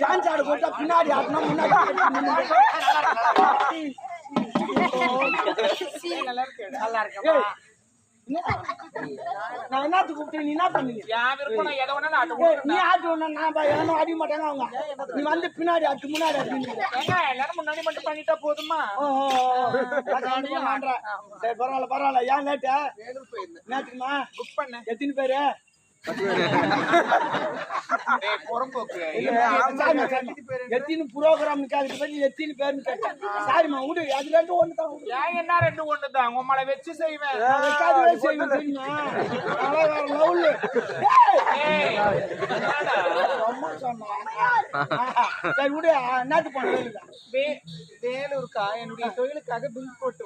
Dance ஆட போட்டா பின்னாடி முன்னாடி ஆடணும். நல்லா இருக்கா என்ன? நான் என்னத்துக்கு கூப்பிட்டேன் நீ என்ன பண்ணீங்க? நீ ஆட்டு நான் எவனும் அடிக்க மாட்டாங்க அவங்க. நீ வந்து பின்னாடி ஆட்டு முன்னாடி ஆட்டு முன்னாடி மட்டும் பண்ணிட்டா போதுமா. சரி பரவாயில்ல பரவாயில்ல. ஏன் லேட்டு? நேற்றுக்குமா புக் பண்ண எத்தனை பேரு? எத்தனை ப்ரோக்ராம் கேட்க பத்தி எத்தனை கேட்டேன். சாரிம்மா விடு அது ரெண்டு ஒண்ணு தான். ஏன் என்ன ரெண்டு ஒண்ணுதான் உங்களை வச்சு செய்வேன். சரி விடு என்னத்து பண்ண வே- வேலூருக்கா என்னுடைய தொழிலுக்காக பில் போட்டு